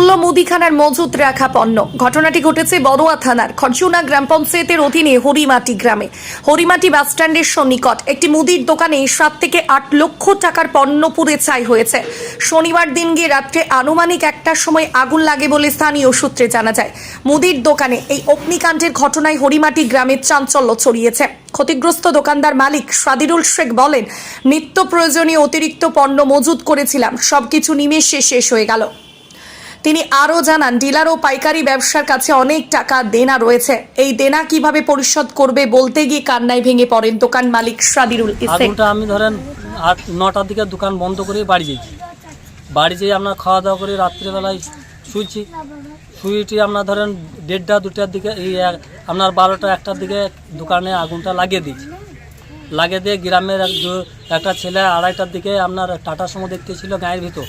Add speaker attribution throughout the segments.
Speaker 1: মূল্য মুদিখানার মজুত রাখা পণ্য। ঘটনাটি ঘটেছে বড়ুয়া থানার খরচুনা গ্রাম পঞ্চায়েতের অধীনে হরিমাটি গ্রামে। হরিমাটি বাসস্ট্যান্ডের সন্নিকট একটি মুদির দোকানে সাত থেকে আট লক্ষ টাকার পণ্য পুড়ে ছাই হয়েছে। শনিবার দিন গিয়ে রাত্রে আনুমানিক একটার সময় আগুন লাগে বলে স্থানীয় সূত্রে জানা যায়। মুদির দোকানে এই অগ্নিকাণ্ডের ঘটনায় হরিমাটি গ্রামের চাঞ্চল্য ছড়িয়েছে। ক্ষতিগ্রস্ত দোকানদার মালিক সাদিরুল শেখ বলেন, নিত্য প্রয়োজনীয় অতিরিক্ত পণ্য মজুত করেছিলাম, সবকিছু নিমেষে শেষ হয়ে গেল। তিনি আরও জানান, ডিলার ও পাইকারি ব্যবসার কাছে অনেক টাকা দেনা রয়েছে। এই দেনা কীভাবে পরিশোধ করবে বলতে গিয়ে কান্নায় ভেঙে পড়েন দোকান মালিক সাদিরুল ইসলাম
Speaker 2: আমি ধরেন আট, নটার দিকে দোকান বন্ধ করে বাড়ি যাইছি বাড়ি যেয়ে আপনার খাওয়া দাওয়া করে রাত্রিবেলায় শুয়েছি শুয়েছি আপনার ধরেন দেড়টা, দুটার দিকে এই আপনার বারোটা, একটার দিকে দোকানে আগুনটা লাগিয়ে দিয়েছি। লাগিয়ে দিয়ে গ্রামের এক একটা ছেলে আড়াইটার দিকে আপনার টাটা সময় দেখতেছিল গায়ের ভিতর।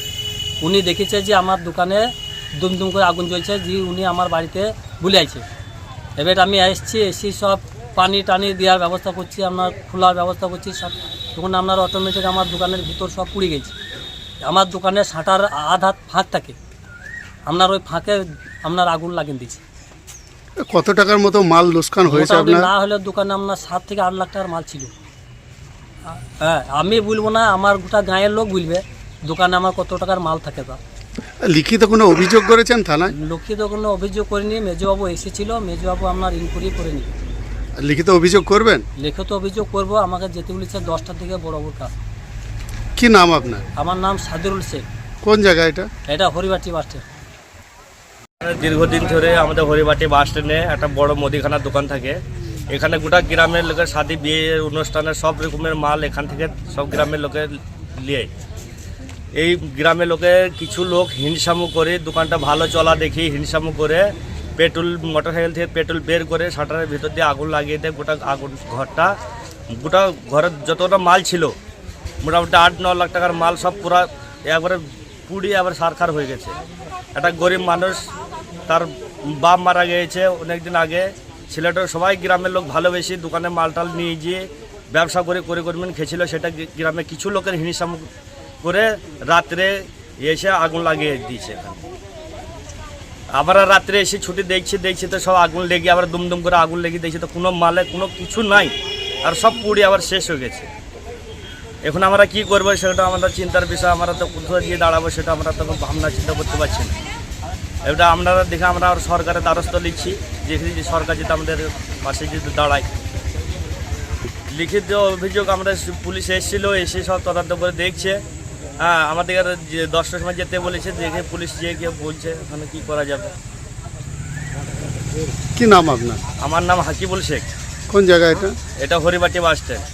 Speaker 2: উনি দেখেছে যে আমার দোকানে দুমদুম করে আগুন জ্বলছে যে উনি আমার বাড়িতে ভুলে আছে এবার আমি এসছি এসি সব পানি টানি দেওয়ার ব্যবস্থা করছি আপনার খোলার ব্যবস্থা করছি সব তখন আপনার অটোমেটিক আমার দোকানের ভিতর সব পুড়ে গেছে। আমার দোকানে শাটার আধ হাত ফাঁক থাকে। আপনার ওই ফাঁকে আপনার আগুন লাগিয়ে দিচ্ছে
Speaker 3: কত টাকার মতো মাল লোকসান হয়েছে আপনার?
Speaker 2: না হলে দোকানে আপনার সাত থেকে আট লাখ টাকার মাল ছিল। হ্যাঁ আমি বলব না আমার গোটা গাঁয়ের লোক বলবে দোকানে আমার কত টাকার মাল থাকে তা
Speaker 3: লিখিত কোনো অভিযোগ করেছেন থানায়?
Speaker 2: লক্ষ্মীত কোনো অভিযোগ করিনি মেজবাবু এসেছিল মেজবাবু আপনার ইনকোয়ারি করে নি
Speaker 3: লিখিত অভিযোগ করবেন?
Speaker 2: লিখিত অভিযোগ করব আমাকে যেতে বলেছে দশটার দিকে বড় বড় কাজ
Speaker 3: কি নাম আপনার?
Speaker 2: আমার নাম সাদিরুল শেখ।
Speaker 3: কোন জায়গা এটা?
Speaker 2: এটা হরিবাটি বাস স্ট্যান্ড।
Speaker 4: দীর্ঘদিন ধরে আমাদের হরিবাটি বাস স্ট্যান্ডে একটা বড় মুদিখানার দোকান থাকে। এখানে গোটা গ্রামের লোকের শাদি বিয়ে অনুষ্ঠানের সব রকমের মাল এখান থেকে সব গ্রামের লোকের নিয়ে এই গ্রামের লোকের কিছু লোক হিনসামু করে দোকানটা ভালো চলা দেখি হিংসামু করে পেট্রোল মোটর সাইকেল থেকে পেট্রোল বের করে শাটারের ভিতর দিয়ে আগুন লাগিয়ে দেয় গোটা আগুন ঘরটা। গোটা ঘরের যতটা মাল ছিল, মোটামুটি আট, ন লাখ টাকার মাল সব পুরা একবারে পুড়িয়ে আবার সারখার হয়ে গেছে। একটা গরিব মানুষ, তার বাপ মারা গিয়েছে অনেক দিন আগে। ছেলেটা সবাই গ্রামের লোক ভালোবেসে দোকানে মালটাল নিয়ে গিয়ে ব্যবসা করে করে করবেন খেয়েছিল। সেটা গ্রামে কিছু লোকের হিংসা করে রাত্রে এসে আগুন লাগিয়ে দিয়েছে আবার রাত্রে এসে ছুটি দেখছি দেখছি তো সব আগুন লেগে, আবার দুমদুম করে আগুন লেগে দেখছি তো কোনো মালে, কোনো কিছু নাই। আর সব পুড়ে আবার শেষ হয়ে গেছে। এখন আমরা কি করব সেটা আমাদের চিন্তার বিষয়, আমরা তো কোথাও গিয়ে দাঁড়াবো সেটা আমরা তো ভাবনা চিন্তা করতে পারছি না। এটা আপনারা দেখে আমরা আর সরকারের দ্বারস্থ লিখছি দেখি যে সরকার যদি আমাদের পাশে যদি দাঁড়ায়। লিখিত অভিযোগ আমরা পুলিশ এসেছিল, এসে সব তদন্ত করে দেখছে। হ্যাঁ আমাদের যে দশটার সময় যেতে বলেছে দেখে পুলিশ যেয়ে গিয়ে বলছে ওখানে কি করা যাবে।
Speaker 3: কি নাম আপনার?
Speaker 4: আমার নাম হাকিবুল শেখ।
Speaker 3: কোন জায়গা এটা?
Speaker 4: এটা হরিবাটি বাস স্ট্যান্ড।